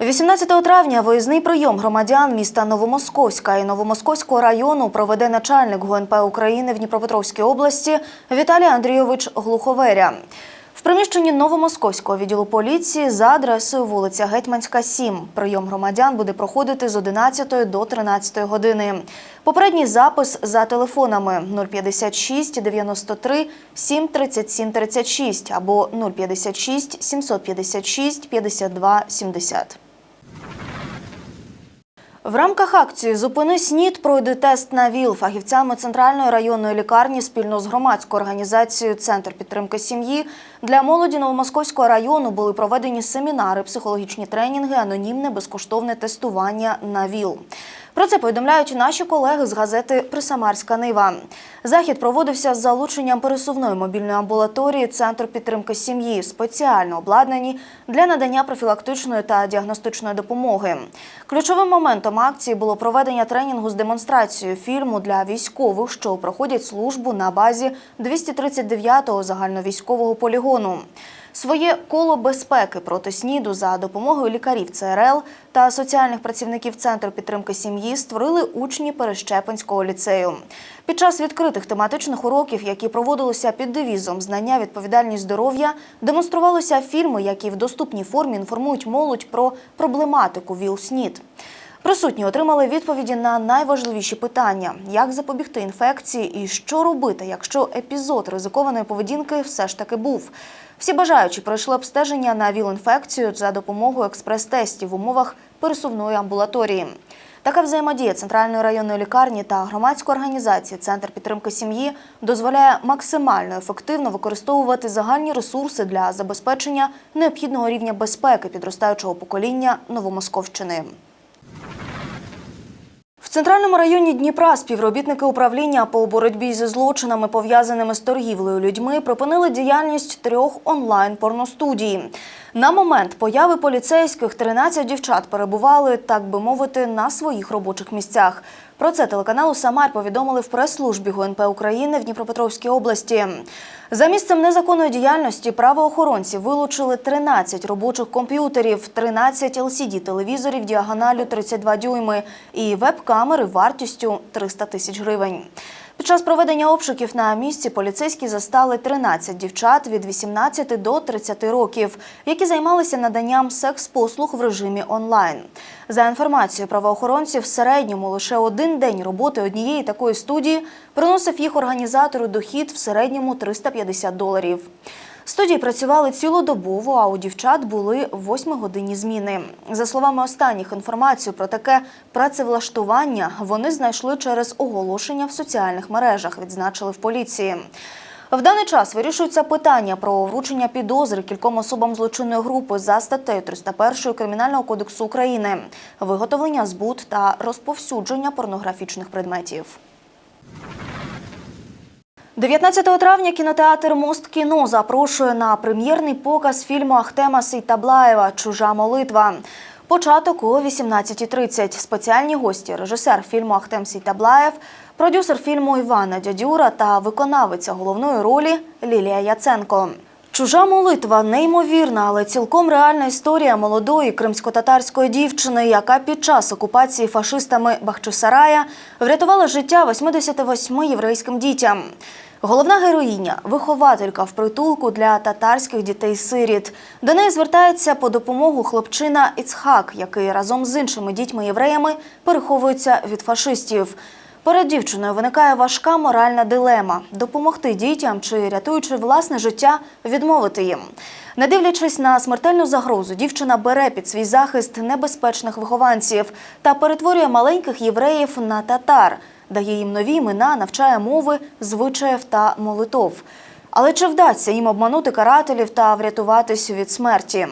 18 травня виїзний прийом громадян міста Новомосковська і Новомосковського району проведе начальник ГУНП України в Дніпропетровській області Віталій Андрійович Глуховеря. В приміщенні Новомосковського відділу поліції за адресою вулиця Гетьманська, 7. Прийом громадян буде проходити з 11 до 13 години. Попередній запис за телефонами 056 93 7 37 36 або 056 756 52 70. В рамках акції Зупини СНІД пройде тест на ВІЛ фахівцями центральної районної лікарні спільно з громадською організацією Центр підтримки сім'ї для молоді Новомосковського району були проведені семінари, психологічні тренінги, анонімне безкоштовне тестування на ВІЛ. Про це повідомляють наші колеги з газети Присамарська Нива. Захід проводився з залученням пересувної мобільної амбулаторії Центр підтримки сім'ї, спеціально обладнані для надання профілактичної та діагностичної допомоги. Ключовим моментом акції було проведення тренінгу з демонстрацією фільму для військових, що проходять службу на базі 239-го загальновійськового полігону. Своє коло безпеки проти СНІДу за допомогою лікарів ЦРЛ та соціальних працівників Центру підтримки сім'ї створили учні Перещепинського ліцею. Під час відкритих тематичних уроків, які проводилися під девізом Знання, відповідальність, здоров'я, демонструвалися фільми, які в доступній формі інформують молодь про проблематику ВІЛ-СНІД. Присутні отримали відповіді на найважливіші питання: як запобігти інфекції і що робити, якщо епізод ризикованої поведінки все ж таки був. Всі бажаючі пройшли обстеження на ВІЛ-інфекцію за допомогою експрес-тестів в умовах пересувної амбулаторії. Така взаємодія центральної районної лікарні та громадської організації Центр підтримки сім'ї дозволяє максимально ефективно використовувати загальні ресурси для забезпечення необхідного рівня безпеки підростаючого покоління Новомосковщини. Центральному районі Дніпра співробітники управління по боротьбі зі злочинами, пов'язаними з торгівлею людьми, припинили діяльність трьох онлайн-порностудій. На момент появи поліцейських 13 дівчат перебували, так би мовити, на своїх робочих місцях. Про це телеканалу Самар повідомили в прес-службі ГУНП України в Дніпропетровській області. За місцем незаконної діяльності правоохоронці вилучили 13 робочих комп'ютерів, 13 LCD-телевізорів діагоналю 32 дюйми і веб-камери вартістю 300 тисяч гривень. Під час проведення обшуків на місці поліцейські застали 13 дівчат від 18 до 30 років, які займалися наданням секс-послуг в режимі онлайн. За інформацією правоохоронців, в середньому лише один день роботи однієї такої студії приносив їх організатору дохід в середньому 350 доларів. Студії працювали цілодобово, а у дівчат були восьмигодинні зміни. За словами останніх, інформацію про таке працевлаштування вони знайшли через оголошення в соціальних мережах, відзначили в поліції. В даний час вирішується питання про вручення підозри кільком особам злочинної групи за статтею 301 Кримінального кодексу України, виготовлення, збут та розповсюдження порнографічних предметів. 19 травня кінотеатр Мост кіно запрошує на прем'єрний показ фільму Ахтема Сейтаблаєва Чужа молитва. Початок о 18.30. Спеціальні гості, режисер фільму Ахтем Сейтаблаєв, продюсер фільму Івана Дядюра та виконавиця головної ролі Лілія Яценко. Чужа молитва неймовірна, але цілком реальна історія молодої кримсько-татарської дівчини, яка під час окупації фашистами Бахчисарая врятувала життя 88 єврейським дітям. Головна героїня вихователька в притулку для татарських дітей-сиріт. До неї звертається по допомогу хлопчина Іцхак, який разом з іншими дітьми-євреями переховується від фашистів. Перед дівчиною виникає важка моральна дилема допомогти дітям чи, рятуючи власне життя, відмовити їм. Не дивлячись на смертельну загрозу, дівчина бере під свій захист небезпечних вихованців та перетворює маленьких євреїв на татар, дає їм нові імена, навчає мови, звичаїв та молитов. Але чи вдасться їм обманути карателів та врятуватись від смерті?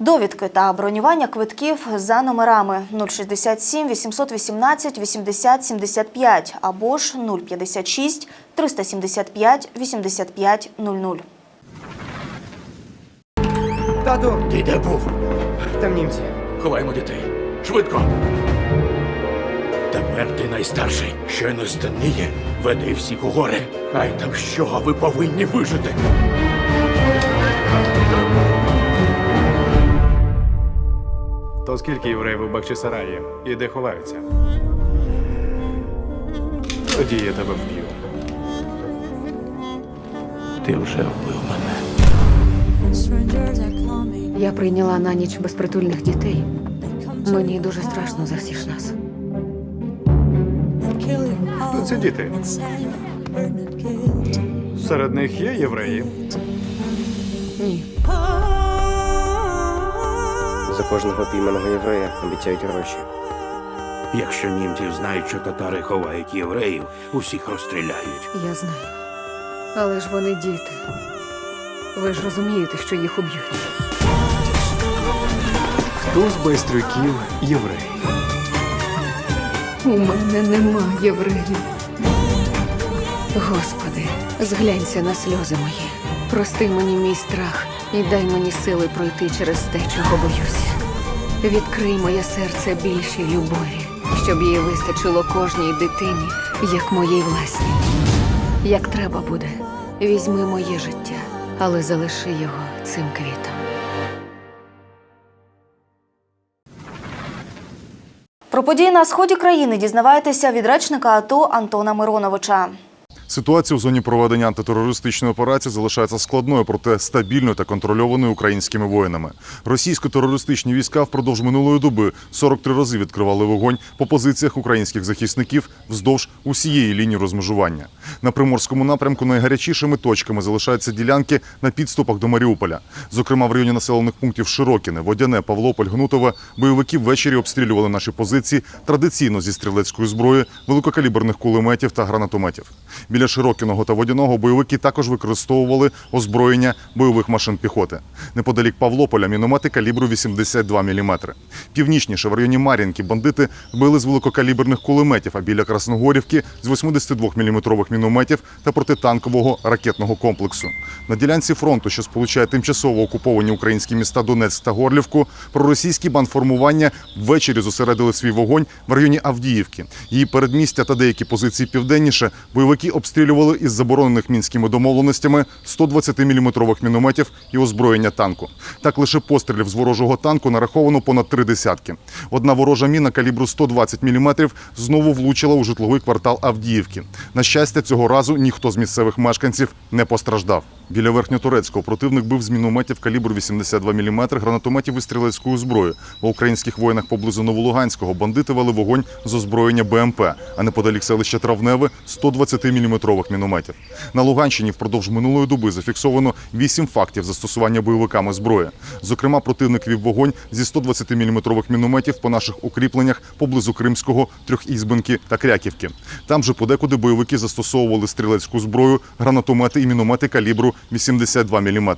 Довідки та бронювання квитків за номерами 067 818 80 75 або ж 056 375 85 00. Тату, Ти де був? там німці. Ховаємо дітей. Швидко. Тепер ти найстарший. Щойно стемніє. Веди всіх у гори. Хай там що, а ви повинні вижити. То скільки євреїв у Бахчисараї і де ховаються? Тоді я тебе вб'ю. Ти вже вбив мене. Я прийняла на ніч безпритульних дітей. Мені дуже страшно за всіх нас. Ці діти? Серед них є євреї. Ні. За кожного пійманого єврея обіцяють гроші. Якщо німці знають, що татари ховають євреїв, усіх розстріляють. Я знаю. Але ж вони діти. Ви ж розумієте, що їх уб'ють. Хто з байстрюків єврей? У мене нема євреїв. Господи, зглянься на сльози мої. Прости мені мій страх і дай мені сили пройти через те, чого боюся. Відкрий моє серце більшій любові, щоб її вистачило кожній дитині, як моїй власній. Як треба буде, візьми моє життя, але залиши його цим квітом. Про події на сході країни дізнавайтеся від речника АТО Антона Мироновича. Ситуація у зоні проведення антитерористичної операції залишається складною, проте стабільною та контрольованою українськими воїнами. Російсько-терористичні війська впродовж минулої доби 43 рази відкривали вогонь по позиціях українських захисників вздовж усієї лінії розмежування. На приморському напрямку найгарячішими точками залишаються ділянки на підступах до Маріуполя. Зокрема, в районі населених пунктів Широкіне, Водяне, Павлополь, Гнутове бойовики ввечері обстрілювали наші позиції традиційно зі стрілецької зброї, великокаліберних кулеметів та гранатометів. Біля Широкіного та Водяного бойовики також використовували озброєння бойових машин піхоти. Неподалік Павлополя міномети калібру 82 мм. Північніше в районі Мар'їнки бандити били з великокаліберних кулеметів, а біля Красногорівки з 82 мм мінометів та протитанкового ракетного комплексу. На ділянці фронту, що сполучає тимчасово окуповані українські міста Донецьк та Горлівку, проросійські бандформування ввечері зосередили свій вогонь в районі Авдіївки. Її передмістя та деякі позиції південніше бойовики обстрілювали із заборонених мінськими домовленостями 120-мм мінометів і озброєння танку. Так лише пострілів з ворожого танку нараховано понад три десятки. Одна ворожа міна калібру 120 мм знову влучила у житловий квартал Авдіївки. На щастя, цього разу ніхто з місцевих мешканців не постраждав. Біля верхньотурецького противник бив з мінометів калібру 82 мм, гранатометів і стрілецькою зброєю. В українських воїнах поблизу Новолуганського бандити вели вогонь з озброєння БМП, а неподалік селища Травневе 120 мм мінометів. На Луганщині впродовж минулої доби зафіксовано 8 фактів застосування бойовиками зброї. Зокрема, противник вів вогонь зі 120 мм мінометів по наших укріпленнях поблизу Кримського, Трьохізбенки та Кряківки. Там же подекуди бойовики застосовували стрілецьку зброю, гранатомети і міномети калібру 82 мм.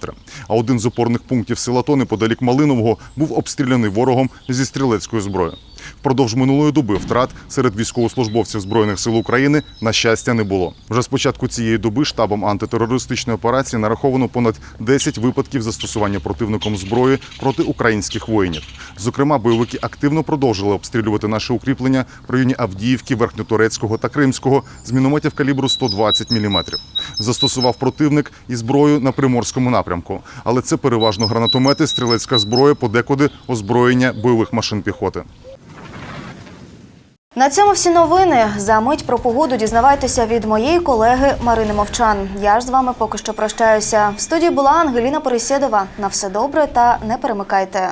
А один з опорних пунктів села То неподалік Малинового був обстріляний ворогом зі стрілецькою зброєю. Впродовж минулої доби втрат серед військовослужбовців збройних сил України на щастя не було. Вже з початку цієї доби штабом антитерористичної операції нараховано понад 10 випадків застосування противником зброї проти українських воїнів. Зокрема, бойовики активно продовжили обстрілювати наші укріплення в районі Авдіївки, Верхньотурецького та Кримського з мінометів калібру 120 мм. Застосував противник і зброю на приморському напрямку, але це переважно гранатомети, стрілецька зброя, подекуди озброєння бойових машин піхоти. На цьому всі новини. За мить про погоду дізнавайтеся від моєї колеги Марини Мовчан. Я ж з вами поки що прощаюся. В студії була Ангеліна Пересєдова. На все добре та не перемикайте.